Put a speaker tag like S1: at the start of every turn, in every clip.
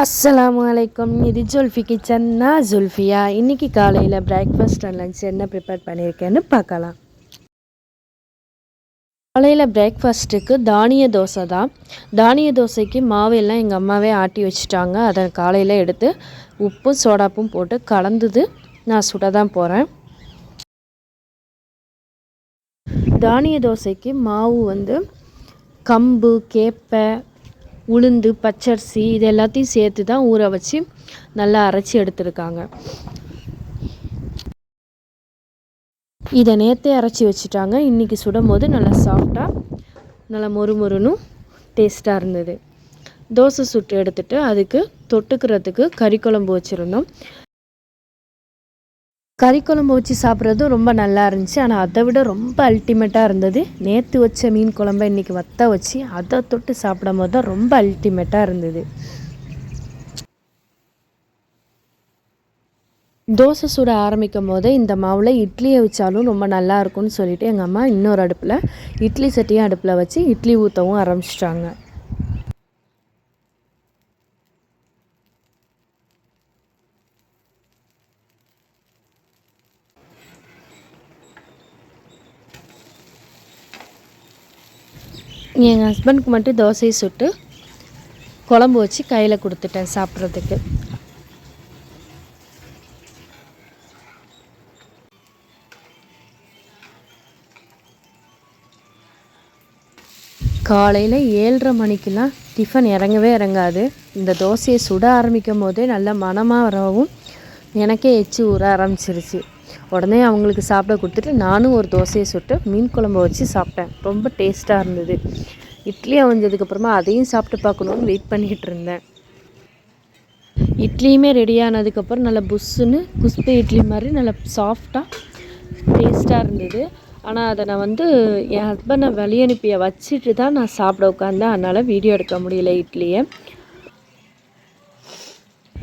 S1: அஸ்லாம் வலைக்கம் இது ஜுல்ஃபி கிச்சன் நான் ஜுல்ஃபியா. இன்றைக்கி காலையில் பிரேக்ஃபாஸ்ட் அண்ட் லன்ச் என்ன ப்ரிப்பேர் பண்ணியிருக்கேன்னு பார்க்கலாம். காலையில் பிரேக்ஃபாஸ்ட்டுக்கு தானிய தோசை தான். தானிய தோசைக்கு மாவெல்லாம் எங்கள் அம்மாவே ஆட்டி வச்சுட்டாங்க. அதை காலையில் எடுத்து உப்பும் சோடாப்பும் போட்டு கலந்துது. நான் சுட தான் போகிறேன் தானிய தோசைக்கு மாவு வந்து கம்பு கேப்பை உளுந்து பச்சரிசி இது எல்லாத்தையும் சேர்த்து தான் ஊற வச்சு நல்லா அரைச்சி எடுத்துருக்காங்க. இதை நேற்றே அரைச்சி வச்சுட்டாங்க. இன்றைக்கி சுடும் போது நல்லா சாஃப்டாக நல்லா மொறு மொறுனும் டேஸ்ட்டாக இருந்தது. தோசை சுட்டு எடுத்துகிட்டு அதுக்கு தொட்டுக்கிறதுக்கு கறி குழம்பு வச்சுருந்தோம். கறி குழம்பு வச்சு சாப்பிட்றதும் ரொம்ப நல்லா இருந்துச்சு. ஆனால் அதை விட ரொம்ப அல்டிமேட்டாக இருந்தது நேற்று வச்ச மீன் குழம்ப இன்றைக்கி வத்த வச்சு அதை தொட்டு சாப்பிடும் போது தான் ரொம்ப அல்டிமேட்டாக இருந்தது. தோசை சுட ஆரம்பிக்கும் போதே இந்த மாவில் இட்லியை வச்சாலும் ரொம்ப நல்லா இருக்கும்னு சொல்லிவிட்டு எங்கள் அம்மா இன்னொரு அடுப்பில் இட்லி சட்டியும் அடுப்பில் வச்சு இட்லி ஊற்றவும் ஆரம்பிச்சிட்டாங்க. எங்கள் ஹஸ்பண்டுக்கு மட்டும் தோசையை சுட்டு குழம்பு வச்சு கையில் கொடுத்துட்டேன் சாப்பிட்றதுக்கு. காலையில் ஏழரை மணிக்கெலாம் டிஃபன் இறங்கவே இறங்காது. இந்த தோசையை சுட ஆரம்பிக்கும் போதே நல்ல மனமாக வரவும் எனக்கே எச்சு ஊற ஆரம்பிச்சிருச்சு. உடனே அவங்களுக்கு சாப்பிட கொடுத்துட்டு நானும் ஒரு தோசையை சுட்டு மீன் குழம்பு வச்சு சாப்பிட்டேன். ரொம்ப டேஸ்ட்டாக இருந்தது. இட்லி அவஞ்சதுக்கப்புறமா அதையும் சாப்பிட்டு பார்க்கணுன்னு வெயிட் பண்ணிக்கிட்டு இருந்தேன். இட்லியுமே ரெடி ஆனதுக்கப்புறம் நல்லா புஷ்ஷுன்னு குஸ்பு இட்லி மாதிரி நல்லா சாஃப்டாக டேஸ்ட்டாக இருந்தது. ஆனால் அதை நான் வந்து என் ஹஸ்பண்டை வழியனுப்பியை வச்சுட்டு தான் நான் சாப்பிட உட்காந்தேன் அதனால் வீடியோ எடுக்க முடியல இட்லியை.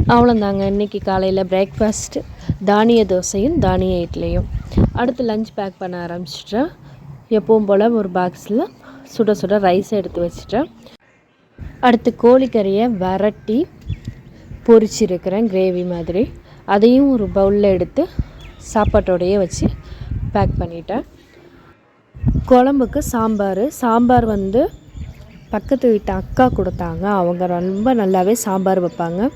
S1: அவ்வளோந்தாங்க இன்றைக்கி காலையில் பிரேக்ஃபாஸ்ட்டு தானிய தோசையும் தானிய இட்லியும். அடுத்து லஞ்ச் பேக் பண்ண ஆரம்பிச்சிட்டேன். எப்பவும் போல் ஒரு பாக்ஸில் சுட சுட ரைஸ் எடுத்து வச்சுட்டேன். அடுத்து கோழிக்கறியை வரட்டி பொரிச்சிருக்கிறேன் கிரேவி மாதிரி. அதையும் ஒரு பவுலில் எடுத்து சாப்பாட்டோடையே வச்சு பேக் பண்ணிட்டேன். குழம்புக்கு சாம்பார். சாம்பார் வந்து பக்கத்து வீட்டு அக்கா கொடுத்தாங்க. அவங்க ரொம்ப நல்லாவே சாம்பார் வைப்பாங்க.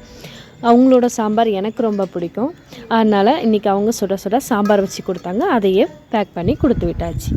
S1: அவங்களோட சாம்பார் எனக்கு ரொம்ப பிடிக்கும். அதனால் இன்றைக்கி அவங்க சுட சுட சாம்பார் வச்சு கொடுத்தாங்க. அதையே பேக் பண்ணி கொடுத்து விட்டாச்சு.